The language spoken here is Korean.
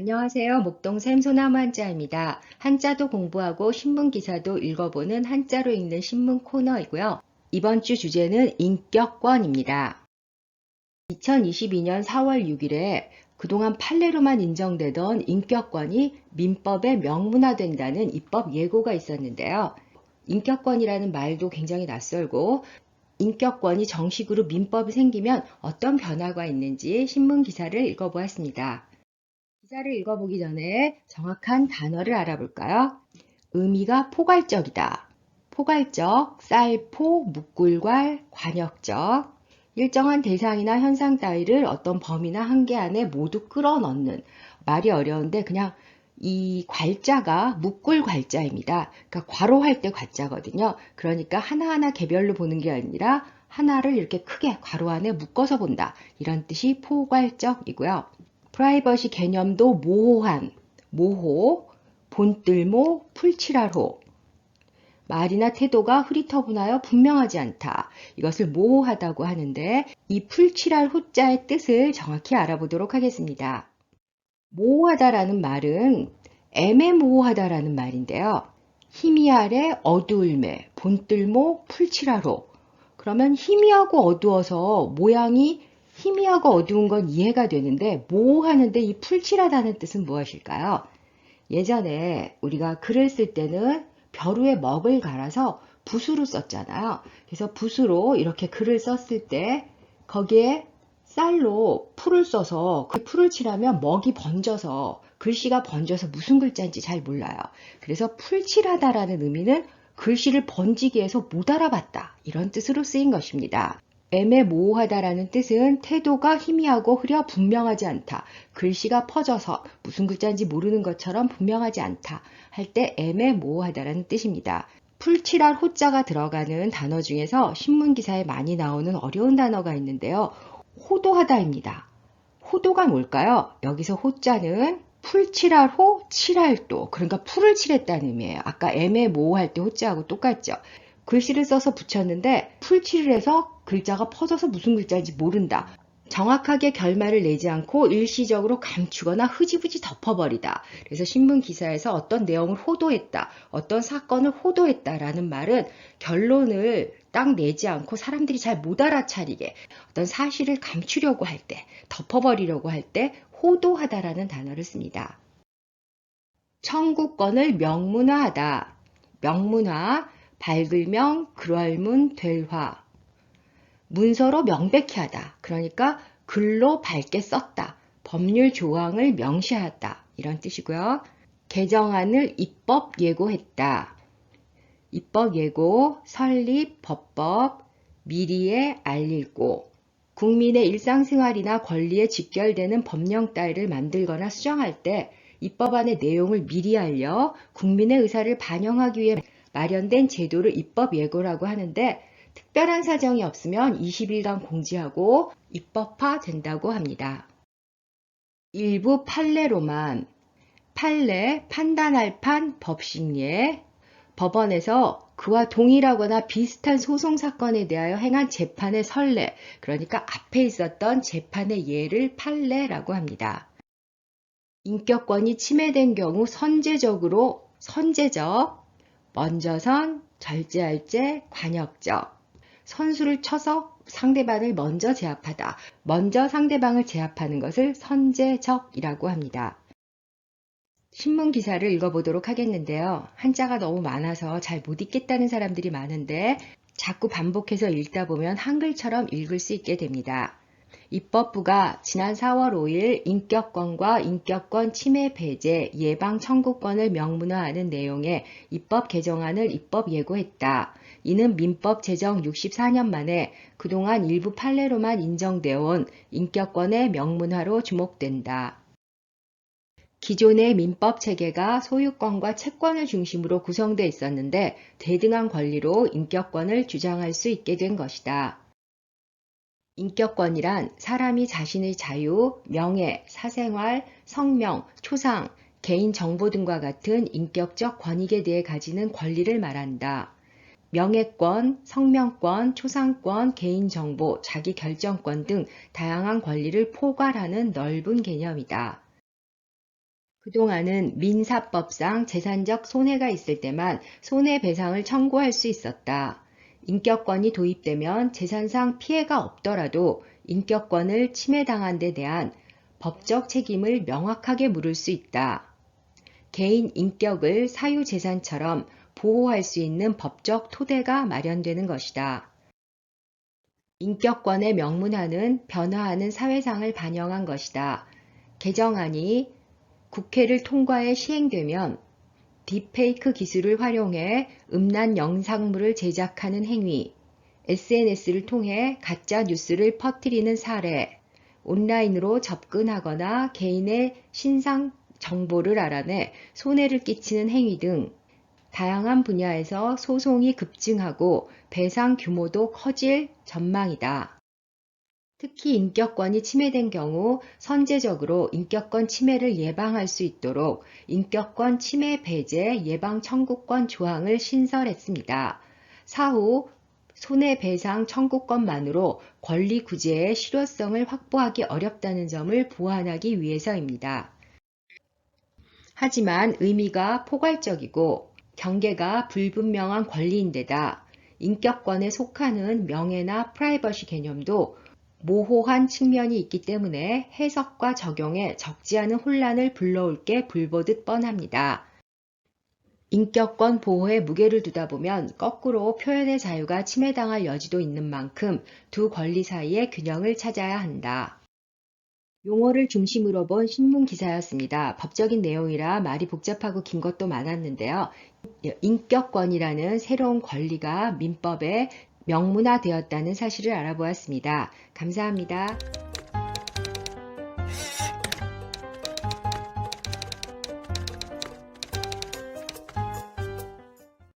안녕하세요. 목동샘 소나무 한자입니다. 한자도 공부하고 신문 기사도 읽어보는 한자로 읽는 신문 코너이고요. 이번 주 주제는 인격권입니다. 2022년 4월 6일에 그동안 판례로만 인정되던 인격권이 민법에 명문화된다는 입법 예고가 있었는데요. 인격권이라는 말도 굉장히 낯설고 인격권이 정식으로 민법이 생기면 어떤 변화가 있는지 신문 기사를 읽어보았습니다. 기사를 읽어보기 전에 정확한 단어를 알아볼까요? 의미가 포괄적이다. 포괄적, 쌀포, 묶을괄, 관역적. 일정한 대상이나 현상 따위를 어떤 범위나 한계 안에 모두 끌어넣는 말이 어려운데 그냥 이 괄자가 묶을 괄자입니다. 그러니까 괄호할 때 괄자거든요. 그러니까 하나하나 개별로 보는 게 아니라 하나를 이렇게 크게 괄호 안에 묶어서 본다. 이런 뜻이 포괄적이고요. 프라이버시 개념도 모호한, 모호, 본뜰모, 풀칠할호. 말이나 태도가 흐리터분하여 분명하지 않다. 이것을 모호하다고 하는데 이 풀칠할 호자의 뜻을 정확히 알아보도록 하겠습니다. 모호하다라는 말은 애매모호하다라는 말인데요. 희미하래 어두울매, 본뜰모, 풀칠하로. 그러면 희미하고 어두워서 모양이 희미하고 어두운 건 이해가 되는데 모호하는데 이 풀칠하다는 뜻은 무엇일까요? 예전에 우리가 글을 쓸 때는 벼루에 먹을 갈아서 붓으로 썼잖아요. 그래서 붓으로 이렇게 글을 썼을 때 거기에 쌀로 풀을 써서 그 풀을 칠하면 먹이 번져서 글씨가 번져서 무슨 글자인지 잘 몰라요. 그래서 풀칠하다라는 의미는 글씨를 번지게 해서 못 알아봤다. 이런 뜻으로 쓰인 것입니다. 애매모호하다라는 뜻은 태도가 희미하고 흐려 분명하지 않다. 글씨가 퍼져서 무슨 글자인지 모르는 것처럼 분명하지 않다. 할 때 애매모호하다라는 뜻입니다. 풀칠할 호자가 들어가는 단어 중에서 신문 기사에 많이 나오는 어려운 단어가 있는데요. 호도하다입니다. 호도가 뭘까요? 여기서 호자는 풀칠할 호, 칠할 도. 그러니까 풀을 칠했다는 의미예요. 아까 애매모호할 때 호자하고 똑같죠. 글씨를 써서 붙였는데 풀칠을 해서 글자가 퍼져서 무슨 글자인지 모른다. 정확하게 결말을 내지 않고 일시적으로 감추거나 흐지부지 덮어버리다. 그래서 신문 기사에서 어떤 내용을 호도했다, 어떤 사건을 호도했다라는 말은 결론을 딱 내지 않고 사람들이 잘 못 알아차리게 어떤 사실을 감추려고 할 때, 덮어버리려고 할 때 호도하다라는 단어를 씁니다. 청구권을 명문화하다. 명문화, 밝을명, 그럴문, 될화. 문서로 명백히 하다. 그러니까 글로 밝게 썼다. 법률 조항을 명시하다. 이런 뜻이고요. 개정안을 입법 예고했다. 입법 예고, 설립, 법법, 미리에 알리고, 국민의 일상생활이나 권리에 직결되는 법령 따위를 만들거나 수정할 때 입법안의 내용을 미리 알려 국민의 의사를 반영하기 위해 마련된 제도를 입법 예고라고 하는데 특별한 사정이 없으면 20일간 공지하고 입법화 된다고 합니다. 일부 판례로만 판례, 판단할 판, 법식예, 법원에서 그와 동일하거나 비슷한 소송 사건에 대하여 행한 재판의 선례, 그러니까 앞에 있었던 재판의 예를 판례라고 합니다. 인격권이 침해된 경우 선제적으로 선제적, 먼저선, 절제할제, 관역적, 선수를 쳐서 상대방을 먼저 제압하다. 먼저 상대방을 제압하는 것을 선제적이라고 합니다. 신문 기사를 읽어보도록 하겠는데요. 한자가 너무 많아서 잘 못 읽겠다는 사람들이 많은데 자꾸 반복해서 읽다 보면 한글처럼 읽을 수 있게 됩니다. 입법부가 지난 4월 5일 인격권과 인격권 침해 배제 예방 청구권을 명문화하는 내용의 입법 개정안을 입법 예고했다. 이는 민법 제정 64년 만에 그동안 일부 판례로만 인정되어 온 인격권의 명문화로 주목된다. 기존의 민법 체계가 소유권과 채권을 중심으로 구성되어 있었는데 대등한 권리로 인격권을 주장할 수 있게 된 것이다. 인격권이란 사람이 자신의 자유, 명예, 사생활, 성명, 초상, 개인 정보 등과 같은 인격적 권익에 대해 가지는 권리를 말한다. 명예권, 성명권, 초상권, 개인정보, 자기결정권 등 다양한 권리를 포괄하는 넓은 개념이다. 그동안은 민사법상 재산적 손해가 있을 때만 손해배상을 청구할 수 있었다. 인격권이 도입되면 재산상 피해가 없더라도 인격권을 침해당한 데 대한 법적 책임을 명확하게 물을 수 있다. 개인 인격을 사유재산처럼 보호할 수 있는 법적 토대가 마련되는 것이다. 인격권의 명문화는 변화하는 사회상을 반영한 것이다. 개정안이 국회를 통과해 시행되면 딥페이크 기술을 활용해 음란 영상물을 제작하는 행위, SNS를 통해 가짜 뉴스를 퍼뜨리는 사례, 온라인으로 접근하거나 개인의 신상 정보를 알아내 손해를 끼치는 행위 등 다양한 분야에서 소송이 급증하고 배상 규모도 커질 전망이다. 특히 인격권이 침해된 경우 선제적으로 인격권 침해를 예방할 수 있도록 인격권 침해 배제 예방 청구권 조항을 신설했습니다. 사후 손해배상 청구권만으로 권리 구제의 실효성을 확보하기 어렵다는 점을 보완하기 위해서입니다. 하지만 의미가 포괄적이고 경계가 불분명한 권리인데다 인격권에 속하는 명예나 프라이버시 개념도 모호한 측면이 있기 때문에 해석과 적용에 적지 않은 혼란을 불러올 게 불보듯 뻔합니다. 인격권 보호에 무게를 두다 보면 거꾸로 표현의 자유가 침해당할 여지도 있는 만큼 두 권리 사이의 균형을 찾아야 한다. 용어를 중심으로 본 신문 기사였습니다. 법적인 내용이라 말이 복잡하고 긴 것도 많았는데요. 인격권이라는 새로운 권리가 민법에 명문화되었다는 사실을 알아보았습니다. 감사합니다.